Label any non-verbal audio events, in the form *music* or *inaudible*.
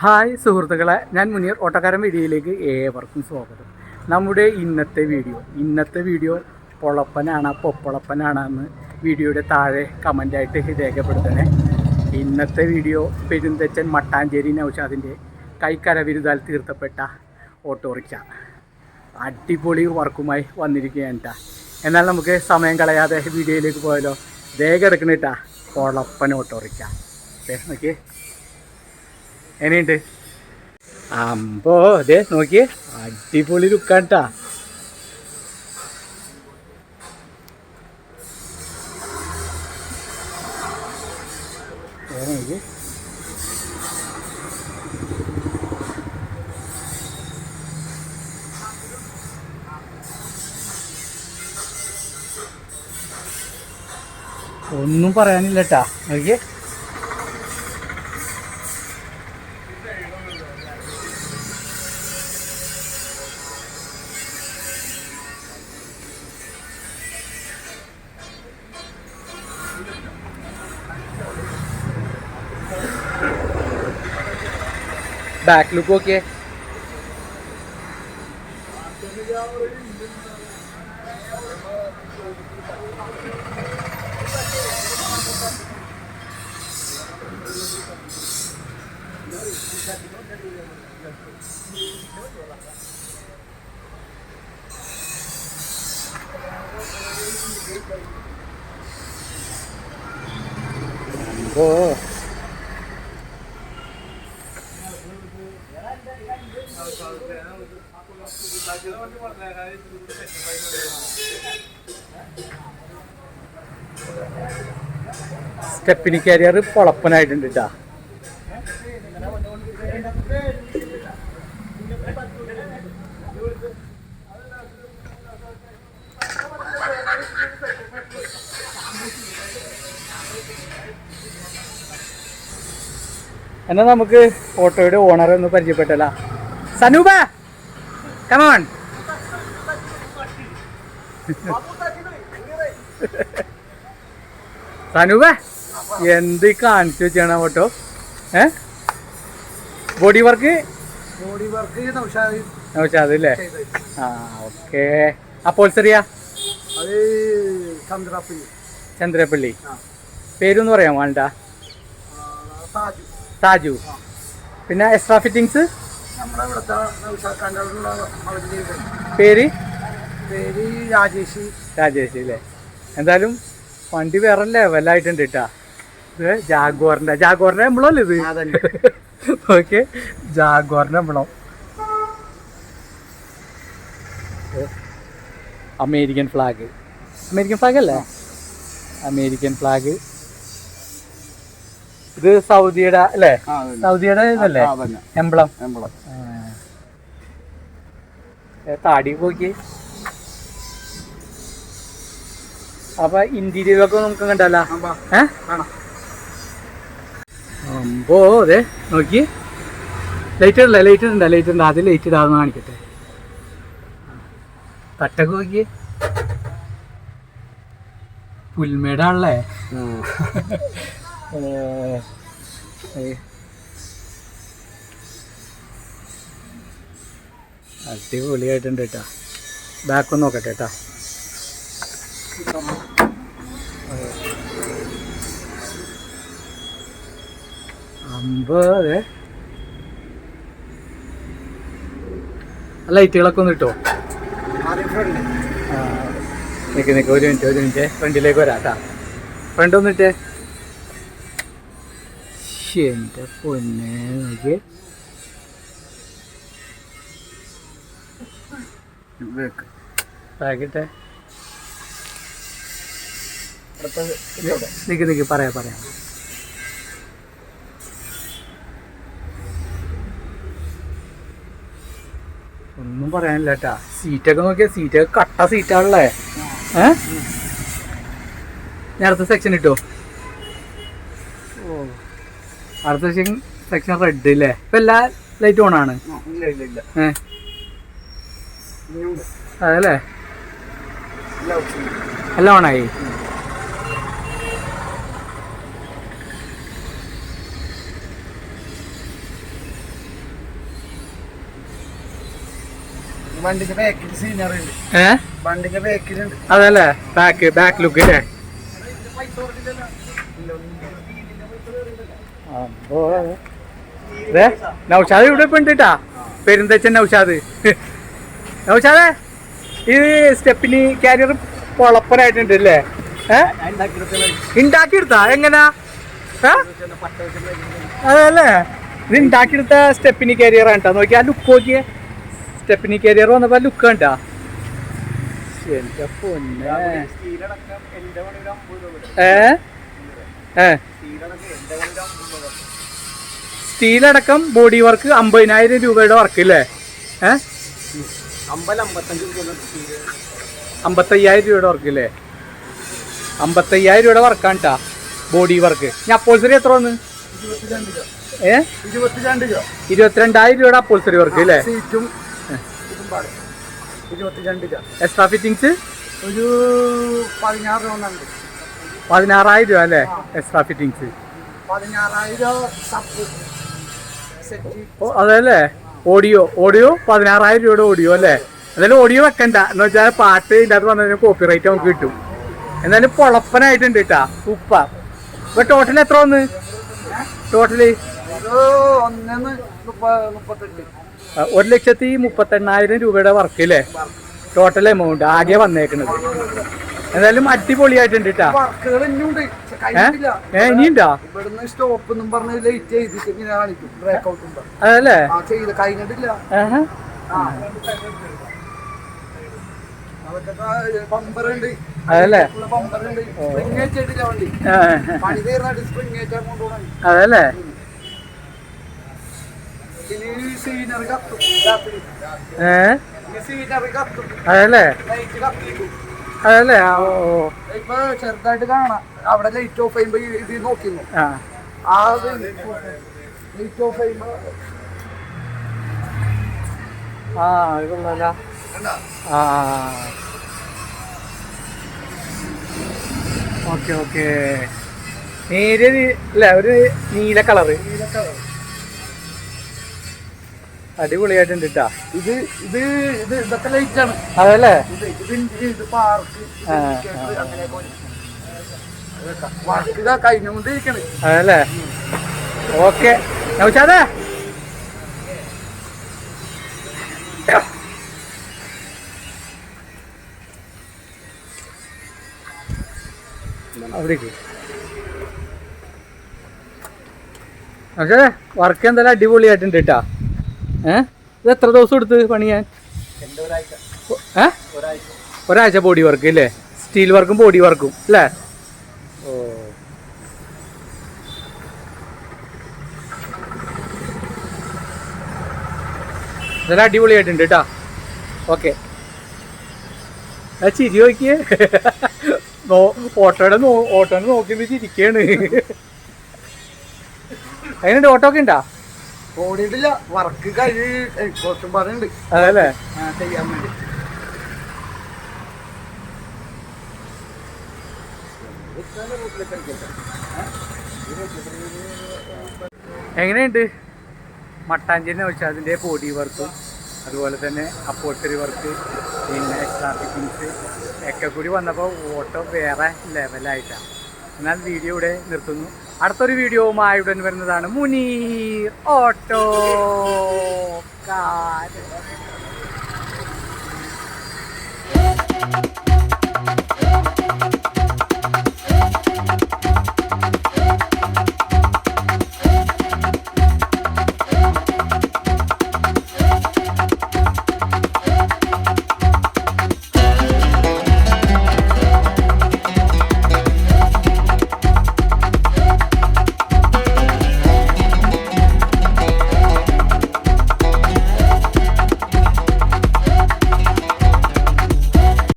Hi സുഹൃത്തുക്കളെ ഞാൻ മുനീർ. ഓട്ടക്കാരൻ വീഡിയോയിലേക്ക് ഏവർക്കും സ്വാഗതം. നമ്മുടെ ഇന്നത്തെ വീഡിയോ ഇന്നത്തെ വീഡിയോ പൊളപ്പനാണ് പൊപ്പൊളപ്പനാണ് എന്ന് വീഡിയോയുടെ താഴെ കമന്റായിട്ട് രേഖപ്പെടുത്തണേ. ഇന്നത്തെ വീഡിയോ പെരുന്തച്ചൻ മട്ടാഞ്ചേരി നൗഷാദിന്റെ കൈക്കരവിരുതാൽ തീർത്തപ്പെട്ട ഓട്ടോറിക്ഷ അടിപൊളി വർക്കുമായി വന്നിരിക്കുകയാണ് ട്ടാ. എന്നാൽ നമുക്ക് സമയം കളയാതെ വീഡിയോയിലേക്ക് പോയാലോ? ദേ എടുക്കണേട്ടാ പൊളപ്പൻ ഓട്ടോറിക്ഷ നോക്കിയേ. എങ്ങനെയുണ്ട് അമ്പോ അതെ നോക്കിയേ. അടിപൊളി ലുക്കാട്ടാ ഒന്നും പറയാനില്ലട്ടാ. നോക്കിയേ. ബാക്ക് ലുക്ക് നോക്കിയേ ഓ സ്റ്റെപ്പിനി കാരിയർ പൊളപ്പനായിട്ടുണ്ട് കേട്ടാ എന്നാൽ നമുക്ക് ഓട്ടോയുടെ ഓണർ ഒന്ന് പരിചയപ്പെട്ടല്ല സനൂപ കമോൺ സനുവ എന്ത് കാണിച്ചു വെച്ചാണ് ഓട്ടോ ഏ? Body work body work Naushad. അല്ലേ? ആ ഓക്കെ അപ്പോൾ ചെറിയ അത് ചന്ദ്രപ്പള്ളി. ചന്ദ്രപ്പള്ളി. പേരൊന്ന് പറയാം വേണ്ട സാജു പിന്നെ എക്സ്ട്രാ ഫിറ്റിങ്സ് നമ്മുടെ ഇവിടുത്തെ പേര്? പേര് രാജേഷ്. രാജേഷ് അല്ലേ? എന്തായാലും വണ്ടി വേറെ ലെവലായിട്ടുണ്ട് കേട്ടാ ഇത് ജാഗ്വാറിന്റെ ജാഗ്വാറിന്റെ എംബ്ലം അല്ലേ ഇത്. Okay ജാഗ്വാറിന്റെ emblem American flag American flag അല്ലേ? അമേരിക്കൻ ഫ്ലാഗ് ഇത് സൗദിയുടെ അല്ലേ? സൗദിയുടെ ഇതല്ലേ? എംബ്ലം. താടി പോക്കി. അപ്പൊ ഇന്റീരിയറൊക്കെ നമുക്ക് കണ്ടല്ല അമ്പോ അതെ നോക്കി. ലൈറ്റ് ഇടല്ലേ ലൈറ്റ് ഇടണ്ട ലൈറ്റ് ഇടണ്ട. അത് ലൈറ്റ് ഇടാന്ന് കാണിക്കട്ടെ. തട്ടൊക്കെ നോക്കി. പുൽമേടാണല്ലേ. *laughs* അടിപൊളിയായിട്ടുണ്ട് കേട്ടാ. ബാക്ക് നോക്കട്ടെ കേട്ടാ. അമ്പത്. ലൈറ്റുകളൊക്കെ ഒന്ന് ഇട്ടോ. നിക്ക് നിക്ക് ഒരു മിനിറ്റ് ഒരു മിനിറ്റ്. ഫ്രണ്ടിലേക്ക് വരാം കേട്ടാ. ഫ്രണ്ട് ഒന്നിട്ടേ ശ്ശേ, എന്റെ പൊന്നെ നോക്കി പാക്കറ്റെ നിക്ക് നിക്ക് പറയാം പറയാം ഒന്നും പറയാനില്ല കേട്ടാ സീറ്റൊക്കെ നോക്കിയാ സീറ്റൊക്കെ കട്ട സീറ്റാണല്ലേ? ഏ? നേരത്തെ സെക്ഷൻ ഇട്ടോ? അടുത്ത സെക്ഷൻ റെഡ് അല്ലേ ഇപ്പൊ എല്ലാ ലൈറ്റ് ഓൺ ആണ്. അതല്ലേ? എല്ലാം ഓണായി അതല്ലേ? ബാക്ക് ബാക്ക് ലുക്ക് അല്ലേ നൗഷാദ് ഇവിടെ ഇപ്പൊ ഉണ്ടിട്ടാ? പെരുന്തച്ചൻ നൗഷാദ്. നൗഷാദേ ഈ സ്റ്റെപ്പിന് കാരിയർ പൊളപ്പനായിട്ടുണ്ട് അല്ലേ? ഉണ്ടാക്കിയെടുത്താ എങ്ങനാ? അതല്ലേ? ഇത് ഉണ്ടാക്കിയെടുത്ത സ്റ്റെപ്പിനി കാരിയർ ആണ്ട നോക്കിയാ നോക്കി ആ ലുക്ക് നോക്കിയേ. സ്റ്റെപ്പിനി കാരിയർ വന്നപ്പോ ലുക്ക് കണ്ടാ? എന്റെ പൊന്നെ. ഏ ഏ? സ്റ്റീലടക്കം ബോഡി വർക്ക് അമ്പതിനായിരം രൂപയുടെ വർക്ക് അല്ലേ അമ്പത്തയ്യായിരം രൂപയുടെ വർക്ക് അല്ലേ അമ്പത്തയ്യായിരം രൂപയുടെ വർക്കാണ് കേട്ടാ ബോഡി വർക്ക് ഞാൻ അപ്പോൾസറി എത്ര വന്ന്? ഏ? ഇരുപത്തിരണ്ടായിരം രൂപയുടെ അപ്പോൾസറി വർക്ക് അല്ലേ എക്സ്ട്രാ ഫിറ്റിങ്സ് ഒരു പതിനാറ് രൂപ പതിനാറായിരം രൂപ അല്ലേ? എക്സ്ട്രാ ഫിറ്റിങ്സ് അതല്ലേ? ഓഡിയോ ഓഡിയോ പതിനാറായിരം രൂപയുടെ ഓഡിയോ അല്ലേ? എന്തായാലും ഓഡിയോ വെക്കണ്ട. എന്ന് വെച്ചാൽ പാട്ട് ഇതിന്റെ അകത്ത് വന്നതിന് കോപ്പി റൈറ്റ് നമുക്ക് കിട്ടും. എന്തായാലും പൊളപ്പനായിട്ടുണ്ട് കേട്ടാ. ഉപ്പ ഇപ്പൊ ടോട്ടൽ എത്ര വന്ന്? ടോട്ടൽ ഒരു ലക്ഷത്തി മുപ്പത്തെണ്ണായിരം രൂപയുടെ വർക്ക് അല്ലേ ടോട്ടൽ എമൗണ്ട് ആകെ വന്നേക്കണത്. എന്തായാലും അടിപൊളിയായിട്ടുണ്ട് കേട്ടാ വർക്കുകൾ ഇനിയുണ്ട്. ഏ കഴിഞ്ഞിട്ടില്ല. ഏ? ഇനിയുണ്ടോ? ഇവിടുന്ന് സ്റ്റോപ്പ് എന്നും പറഞ്ഞ് ലേറ്റ് ചെയ്തിട്ട് ഇങ്ങനെ കാണിക്കും. ബ്രേക്ക് ഔട്ട് അതല്ലേ? ചെയ്ത് കഴിഞ്ഞിട്ടില്ല. ഉണ്ട്. അതല്ലേ? അതല്ലേ? ഏ? അതല്ലേ? അതല്ലേ. ഇപ്പൊ ചെറുതായിട്ട് കാണാം. അവിടെ ലൈറ്റ് ഓഫ് ചെയ്യുമ്പോ ഇത് നോക്കുന്നു. ആ. ലൈറ്റ് ഓഫ് ചെയ്യുമ്പോ ആ അത് കൊള്ളാലോ. ആ ഓക്കെ ഓക്കെ. നേരിയ അല്ല ഒരു നീല കളറ്. അടിപൊളിയായിട്ടുണ്ട് കേട്ടാ ഇത് ഇത് ഇത് ഇതൊക്കെ ലൈറ്റ് ആണ്. അതല്ലേ? ഇത് ഇത് ഇത് പാർക്ക് ആ, അങ്ങനെയൊക്കെ വർക്ക് ഇതാ കഴിഞ്ഞുകൊണ്ടിരിക്കണ് അതല്ലേ? ഓക്കെ. നൗഷാദേ? അവിടേക്ക്. നൗഷാദേ വർക്ക് എന്തായാലും അടിപൊളിയായിട്ടുണ്ട് കേട്ടാ ഏ? ഇത് എത്ര ദിവസം എടുത്ത് പണിയാൻ? ഏഹ് ഒരാഴ്ച. ബോഡി വർക്ക് അല്ലേ സ്റ്റീൽ വർക്കും ബോഡി വർക്കും അല്ലേ? ഓ. ഇതെല്ലാം അടിപൊളിയായിട്ടുണ്ട് കേട്ടോ ഓക്കെ ആ ചിരി നോക്കിയേ. ഓട്ടോയുടെ നോ ഓട്ടോനെ നോക്കി ചിരിക്കാണ്. *laughs* അതിനുണ്ട് ഓട്ടോ ഒക്കെ ഉണ്ടോ? ഓടിയിട്ടില്ല വർക്ക് കഴിഞ്ഞ് കുറച്ചും പറയുന്നുണ്ട് അതല്ലേ? ചെയ്യാൻ വേണ്ടി. എങ്ങനെയുണ്ട്? മട്ടാഞ്ചേരി അതിന്റെ ബോഡി വർക്കും അതുപോലെ തന്നെ അപ്പോട്ടറി വർക്ക് പിന്നെ എക്സ്ട്രാ ഫിറ്റിങ്സ് ഒക്കെ കൂടി വന്നപ്പോൾ ഓട്ടോ വേറെ ലെവലായിട്ടാണ് എന്നാൽ വീഡിയോ ഇവിടെ നിർത്തുന്നു. അടുത്തൊരു വീഡിയോവുമായി ഉടൻ വരുന്നതാണ് മുനീർ ഓട്ടോ. കാർ